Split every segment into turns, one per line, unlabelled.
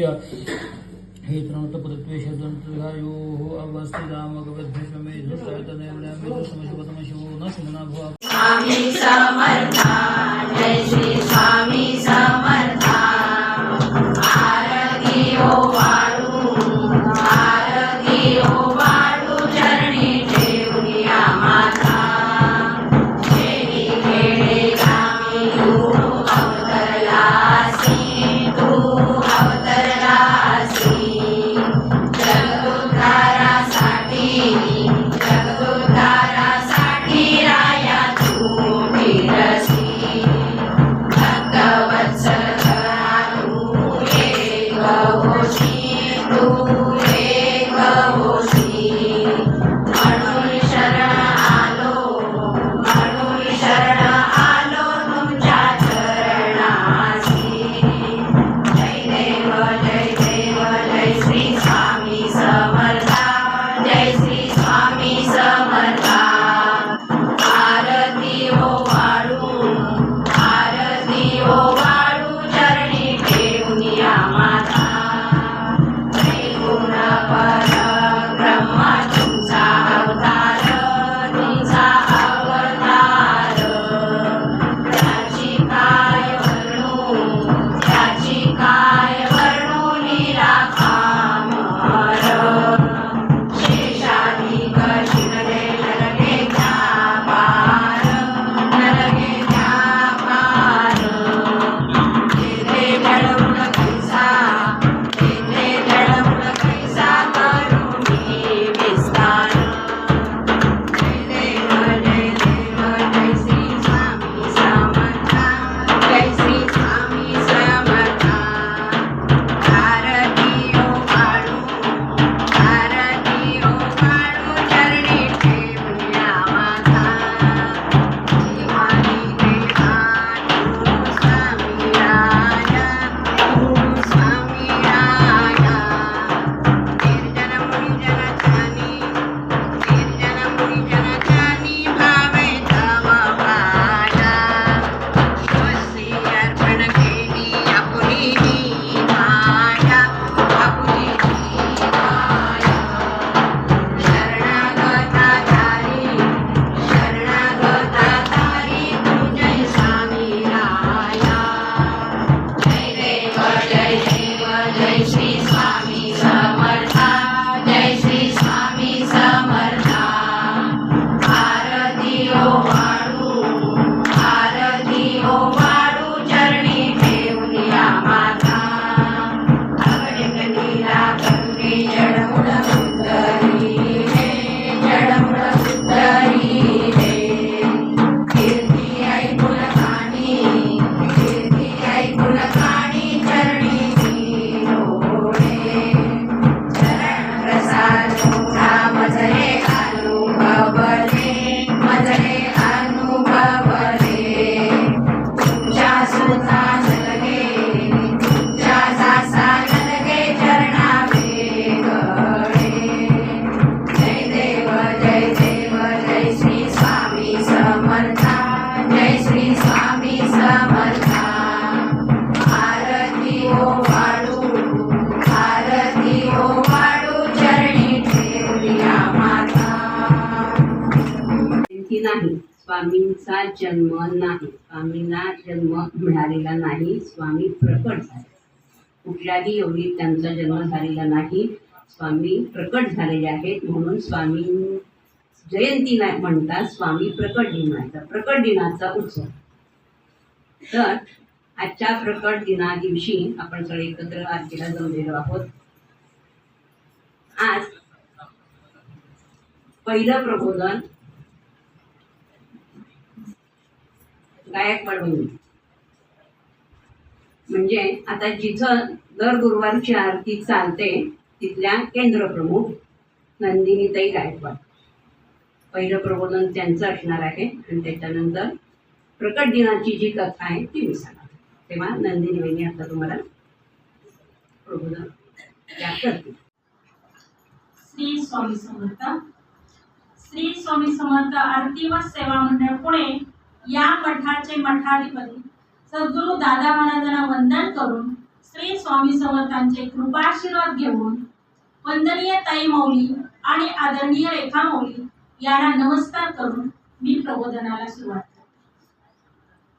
हे
प्रणतपुरत्वेशद्वन्त्रधायो अवस्थि रामगवद्भिष्वमे धृष्टायतनैवल्यामे दुष्मशुपतमशिवो न सुमना भुवा
जन्म नाही. स्वामींना जन्म मिळालेला नाही. स्वामी प्रकट झाले. कुठल्याही योगीत त्यांचा जन्म झालेला नाही. स्वामी प्रकट झालेले आहेत. म्हणून स्वामी जयंती नाही म्हणतात. स्वामी प्रकट दिनाचा प्रकट दिनाचा उत्सव. तर आजच्या प्रकट दिना दिवशी आपण सगळे एकत्र आरतीला जमलेलो आहोत. आज पहिलं प्रबोधन गायकवाड होईल म्हणजे आता जिथं दर गुरुवारची आरती चालते तिथल्या केंद्रप्रमुख नंदिनीताई गायकवाड. पहिलं प्रबोधन त्यांचं असणार आहे आणि त्याच्यानंतर प्रकट दिनाची जी कथा आहे ती विसरणार तेव्हा नंदिनी वहिनी आता तुम्हाला प्रबोधन त्या
श्री स्वामी समर्थ. श्री स्वामी समर्थ आरती व सेवा मंडळ पुणे या मठाचे मठाधिपती सद्गुरु दादा महाराजांना वंदन करून श्री स्वामी समर्थांचे कृपाशीर्वाद घेऊन वंदनीय ताई मौली आणि आदरणीय रेखा मौली यांना नमस्कार करून मी प्रबोधनाला सुरुवात करते.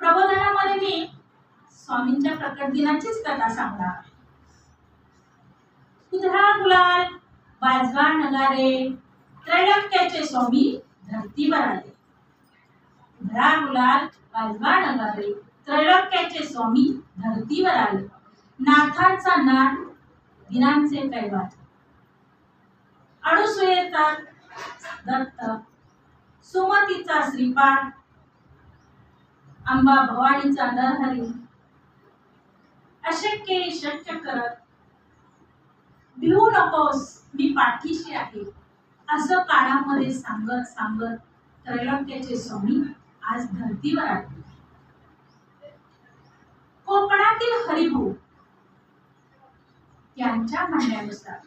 प्रबोधनामध्ये मी स्वामींच्या प्रकट दिनाचीच कथा सांगणार कुधळा गुलाल बाजवा नगारे त्रैलक्याचे स्वामी धरतीवर आले. उधळा गुलाल वाजवा नगारे त्रैलोक्याचे स्वामी धरतीवर आले. नाथांचा नाद दिनांचे कैवार अडुसुयेचा दत्त सुमतीचा श्रीपाद अंबा भवानीचा नरहरी. अशक्य शक्य करत भिवू नकोस मी पाठीशी आहे. असं कानामध्ये सांगत सांगत त्रैलोक्याचे स्वामी आज धरतीवर आले कोकणातील हरिभाऊ त्यांच्या म्हणण्यानुसार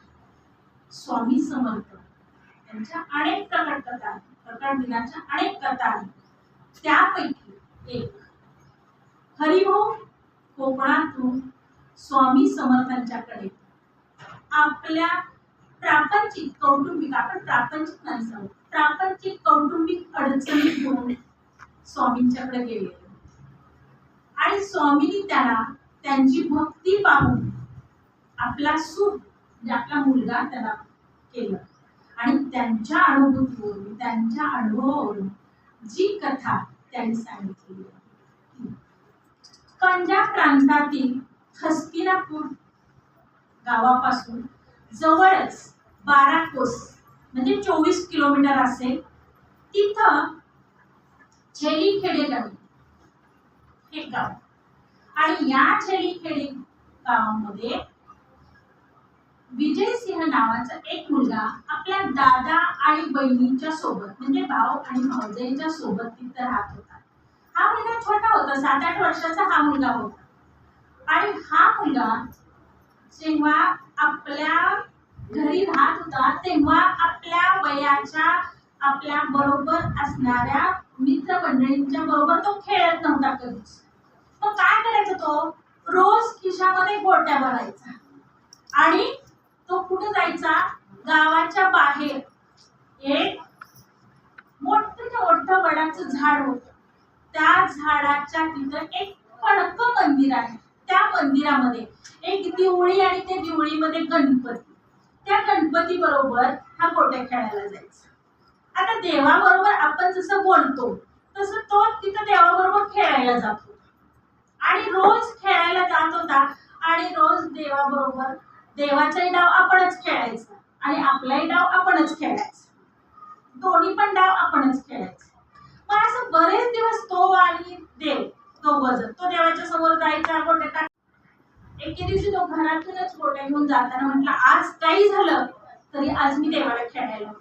स्वामी समर्थ यांच्या अनेक प्रकट कथा आहेत. प्रकट दिनाच्या अनेक कथा आहेत त्यापैकी एक हरिभाऊ कोकणातून स्वामी समर्थांच्याकडे आपल्या प्रापंचिक कौटुंबिक आपण प्रापंचिक नाही आहोत प्रापंचिक कौटुंबिक अडचणी घेऊन स्वामींच्याकडे गेले. आणि स्वामींनी त्यांना त्यांची भक्ती पाहून आपला सुख म्हणजे आपला मुलगा त्याला केलं. आणि त्यांच्या अनुभूतीवरून त्यांच्या अनुभवावरून जी कथा त्यांनी सांगितली. पंजाब प्रांतातील हस्तिनापूर गावापासून जवळच बारा कोस म्हणजे चोवीस किलोमीटर असेल तिथं छेलीखेडे गावी हे गाव. आणि या छेली खेडे गावामध्ये विजयसिंह नावाचा एक मुलगा आपल्या दादा आणि बहिणींच्या सोबत म्हणजे भाऊ आणि भाऊजाईंच्या सोबत तिथं राहत होता. हा मुलगा छोटा होता सात आठ वर्षाचा हा मुलगा होता. आणि हा मुलगा जेव्हा आपल्या घरी राहत होता तेव्हा आपल्या वयाच्या आपल्या बरोबर असणाऱ्या मित्रमंडळींच्या बरोबर तो खेळत नव्हता कधीच. मग काय करायचा तो? रोज खिशामध्ये गोट्या भरायचा. आणि तो कुठे जायचा? गावाच्या बाहेर. एक मोठं मोठं वडाचं झाड होत. त्या झाडाच्या तिथं एक पडक मंदिर आहे. त्या मंदिरामध्ये एक दिवळी आणि त्या दिवळीमध्ये गणपती. त्या गणपती बरोबर हा गोट्या खेळायला जायचा. आता देवाबरोबर आपण जसं बोलतो तसं तो तिथं देवाबरोबर खेळायला जात. होता आणि रोज खेळायला जात होता आणि रोज देवाबरोबर देवाचाही डाव आपणच खेळायचा आणि आपलाही डाव आपणच खेळायचा. दोन्ही पण डाव आपणच खेळायचा. मग असं बरेच दिवस तो आणि देव तो वजन तो देवाच्या समोर जायचा गोट्या टाक एके दिवशी तो घरातूनच गोट्या घेऊन जाताना म्हटलं आज काही झालं तरी आज मी देवाला खेळायला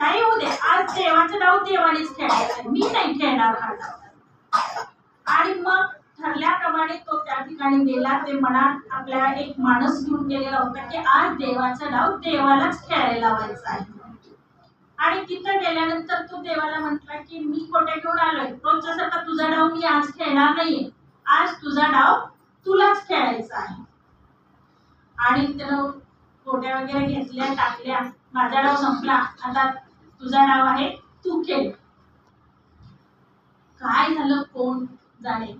काही होऊ दे. आज देवाचं डाव देवानेच खेळायचं आहे. मी नाही खेळणार हा डाव आणि मग ठरल्याप्रमाणे तो त्या ठिकाणी गेला. ते मनात आपल्या एक माणूस घेऊन गेलेला होता की आज देवाचा डाव देवालाच खेळायला लावायचं आहे. आणि तिथं गेल्यानंतर तो देवाला म्हटला की मी कोट्या घेऊन आलोय? रोजच्यासारखा तुझा डाव मी आज खेळणार नाहीये. आज तुझा डाव तुलाच खेळायचा आहे. आणि त्यानं कोट्या वगैरे घेतल्या टाकल्या. माझा डाव संपला. आता तुझं नाव आहे तू खेळ. काय झालं कोण जाणे?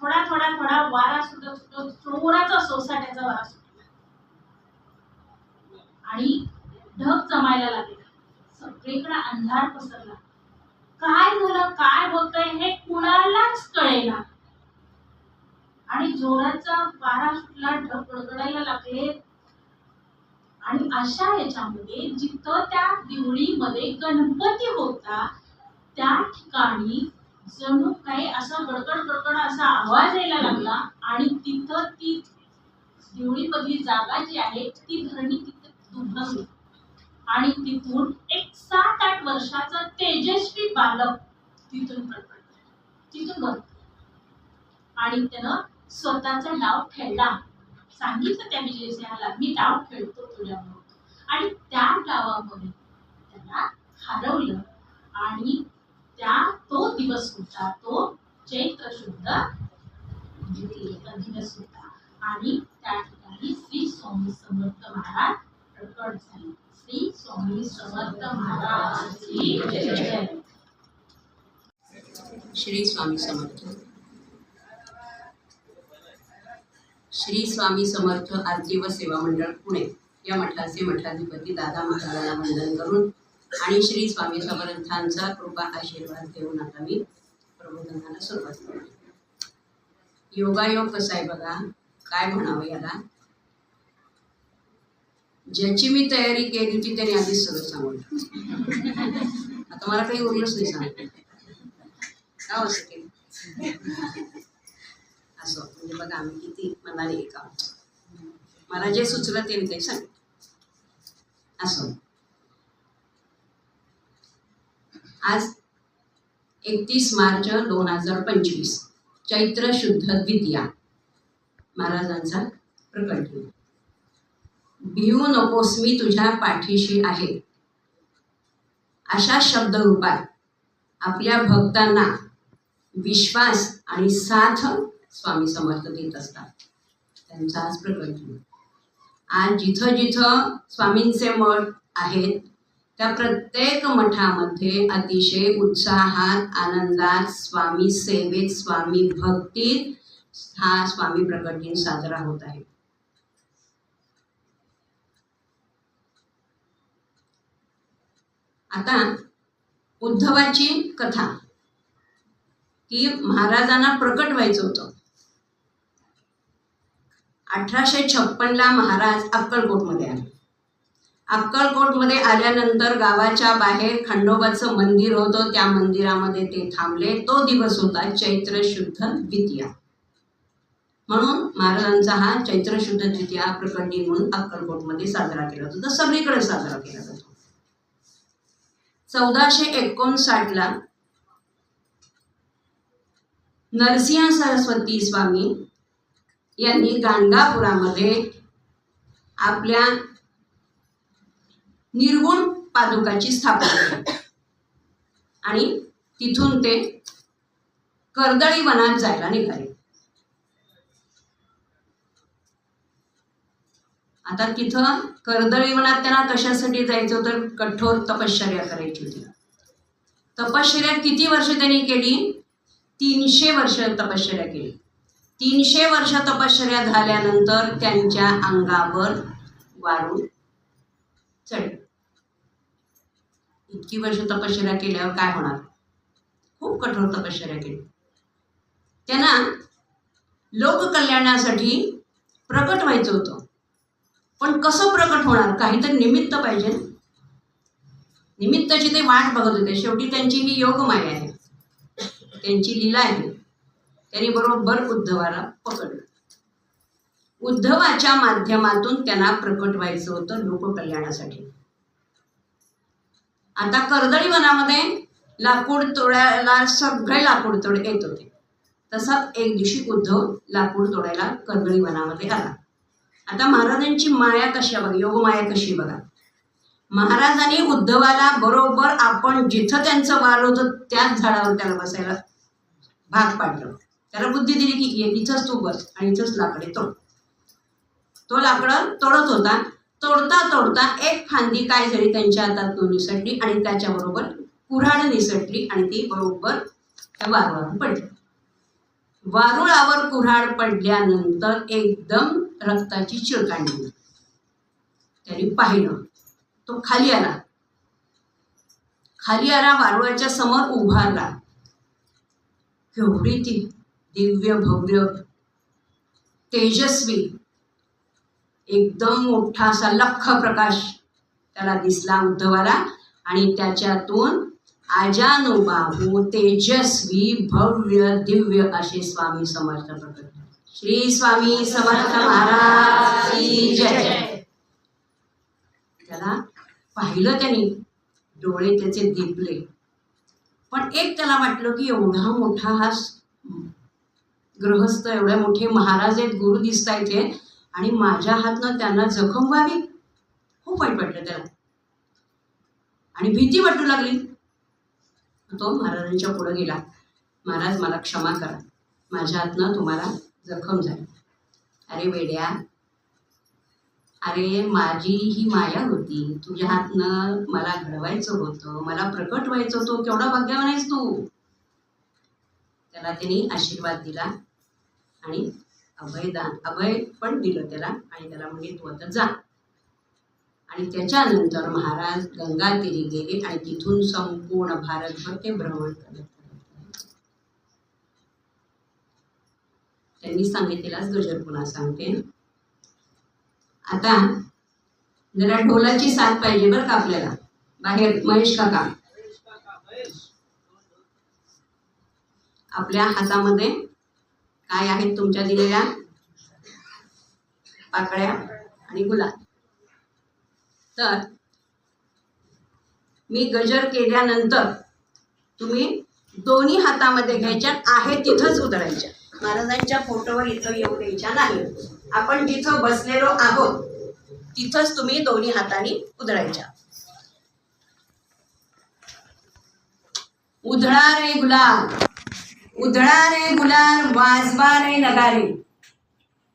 थोडा थोडा थोडा वारा सुटत सुटत जोराचा सोसाट्याचा वारा सुटला. आणि ढग जमायला लागले. सगळीकडे अंधार पसरला. काय झालं काय होतंय हे कुणालाच कळेना. आणि जोराचा वारा सुटला ढग गडगडायला लागले. आणि अशा याच्यामध्ये जिथं त्या दिवळीमध्ये गणपती होता त्या ठिकाणी जणू काही असा गडगड गडगड असा आवाज यायला लागला आणि तिथं ती दिवळीमधली जागा जी आहे ती धरणी तिथं दुभली आणि तिथून एक सात आठ वर्षाचा तेजस्वी बालक तिथून प्रकट तिथून आणि त्यानं स्वतःचा नाव खेळला सांगितलं त्या विजयसिंहाला मी डाव खेळतो तुझ्यावर आणि त्या डावामध्ये त्याला हरवलं. आणि त्या तो दिवस होता तो चैत्र शुद्ध दिवस होता. आणि त्या ठिकाणी श्री स्वामी समर्थ महाराज प्रकट झाले. श्री स्वामी समर्थ महाराज की जय.
श्री स्वामी समर्थ. श्री स्वामी समर्थ आरती व सेवा मंडळ पुणे या मठाचे मठाधिपती दादा महाराजांना वंदन करून आणि श्री स्वामी समर्थांचा कृपा आशीर्वाद घेऊन आता मी प्रबोधनाला सुरुवात योगायोग कसा आहे बघा? काय म्हणावं याला? ज्याची मी तयारी केली होती त्याने आधीच सगळं सांगून आता मला काही उरलंच नाही सांगत का असं केलं? असं. म्हणजे बघा आम्ही किती मनाने काम मला जे सुचलं ते ते सांग असं. आज एकतीस मार्च दोन हजार पंचवीस. चैत्र शुद्ध द्वितीया. महाराजांचा प्रकट भिऊ भिवू नकोस मी तुझ्या पाठीशी आहे. अशा शब्दरूपात आपल्या भक्तांना विश्वास आणि साथ स्वामी समर्थ देत असतात. त्यांचा आज प्रकट आज जिथं जिथं स्वामींचे मठ आहेत त्या प्रत्येक मठामध्ये अतिशय उत्साहात आनंदात स्वामी सेवेत स्वामी भक्तीत हा स्वामी प्रकट दिन साजरा होत आहे. आता उद्धवाची कथा. की महाराजांना प्रकट व्हायचं होतं. अठराशे छप्पनला महाराज अक्कलकोटमध्ये आले. अक्कलकोटमध्ये आल्यानंतर गावाच्या बाहेर खंडोबाचं मंदिर होतं. त्या मंदिरामध्ये ते थांबले. तो दिवस होता चैत्र शुद्ध द्वितीया. म्हणून महाराजांचा हा चैत्र शुद्ध द्वितीया प्रकट दिन म्हणून अक्कलकोटमध्ये साजरा केला जातो. तर सगळीकडे साजरा केला जातो. चौदाशे एकोणसाठला नरसिंह सरस्वती स्वामी यांनी गाणगापुरामध्ये आपल्या निर्गुण पादुकाची स्थापना केली. आणि तिथून ते कर्दळी वनात जायला निघाले. आता तिथं कर्दळी वनात त्यांना कशासाठी जायचं तर कठोर तपश्चर्या करायची होती. तपश्चर्या किती वर्ष त्यांनी केली? तीनशे वर्ष तपश्चर्या केली. तीनशे वर्ष तपश्चर्या झाल्यानंतर त्यांच्या अंगावर वारून चढ. इतकी वर्ष तपश्चर्या केल्यावर काय होणार? खूप कठोर तपश्चर्या केली. त्यांना लोककल्याणासाठी प्रकट व्हायचं होतं. पण कसं प्रकट होणार? काहीतरी निमित्त पाहिजे. निमित्ताची ते वाट बघत होते. शेवटी त्यांची ही योगमाया आहे. त्यांची लीला आहे. त्यांनी बरोबर उद्धवाला पकडलं. उद्धवाच्या माध्यमातून त्यांना प्रकट व्हायचं होतं लोककल्याणासाठी. आता कर्दळी वनामध्ये लाकूड तोडायला सगळे लाकूड तोड येत होते. तसा एक दिवशी उद्धव लाकूड तोडायला कर्दळी वनामध्ये आला. आता महाराजांची माया कशी बघा योगमाया कशी बघा. महाराजांनी उद्धवाला बरोबर आपण जिथं त्यांचं वार होतं त्याच झाडावर त्याला बसायला भाग पाडलं. त्याला बुद्धी दिली की ये इथंच तू बस आणि इथंच लाकडे तोड. तो लाकडं तोडत होता. तोडता तोडता एक फांदी काय झाली त्यांच्या हातात निसटली आणि त्याच्याबरोबर कुऱ्हाड निसटली आणि ती बरोबर त्या वारुळावर पडली. वारुळावर कुऱ्हाड पडल्यानंतर एकदम रक्ताची चिळकांडी त्यांनी पाहिलं. तो खाली आला. खाली आला वारुळाच्या समोर उभारला केवढी ती दिव्य भव्य तेजस्वी एकदम मोठा असा लख प्रकाश त्याला दिसला उद्धवाला आणि त्याच्यातून आजानुबाहू तेजस्वी भव्य दिव्य असे स्वामी समर्थ प्रकट श्री स्वामी समर्थ महाराज जय. त्याला पाहिलं त्यांनी डोळे त्याचे दिपले. पण एक त्याला वाटलं की एवढा मोठा हा ग्रहस्थ गृहस्थ एवढे मोठे महाराज आहेत गुरु दिसतायचे आणि माझ्या हातनं त्यांना जखम व्हावी? खूप वाईट वाटलं त्याला. आणि भीती वाटू लागली. तो महाराजांच्या पुढे गेला. महाराज मला क्षमा करा. माझ्या हातनं तुम्हाला जखम झाली. अरे वेड्या अरे माझी ही माया होती. तुझ्या हातनं मला घडवायचं होतं. मला प्रकट व्हायचं होतं. केवढा भाग्यवान आहेस तू. त्याला त्यांनी आशीर्वाद दिला. आणि अभयदान अभय पण दिलं त्याला आणि त्याला म्हणजे तू आता जा. आणि त्याच्यानंतर महाराज गंगा तीरी गेले आणि तिथून संपूर्ण भारतभर ते भ्रमण करत त्यांनी सांगितलेलाच गजर पुन्हा सांगते. आता जरा ढोलाची साथ पाहिजे बरं का आपल्याला. बाहेर महेश काका. आपल्या हातामध्ये काय आहेत तुमच्या दिलेल्या? पाकळ्या आणि गुलाब तर मी गजर केल्यानंतर तुम्ही दोन्ही हातामध्ये घ्यायच्या आहे तिथंच उतरायच्या. महाराजांच्या फोटोवर इथं येऊ द्यायच्या नाही. आपण जिथं बसलेलो आहोत तिथंच तुम्ही दोन्ही हाताने उधळायच्या. उधळा रे गुलाब उधळा रे गुलाल वाजवा रे नगारे.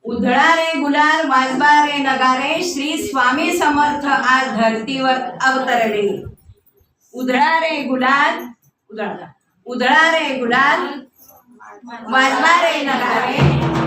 उधळा रे गुलाल वाजवा रे नगारे श्री स्वामी समर्थ आज धरतीवर अवतरले उधळा रे गुलाल उधळा. उधळा रे गुलाल वाजवा रे नगारे.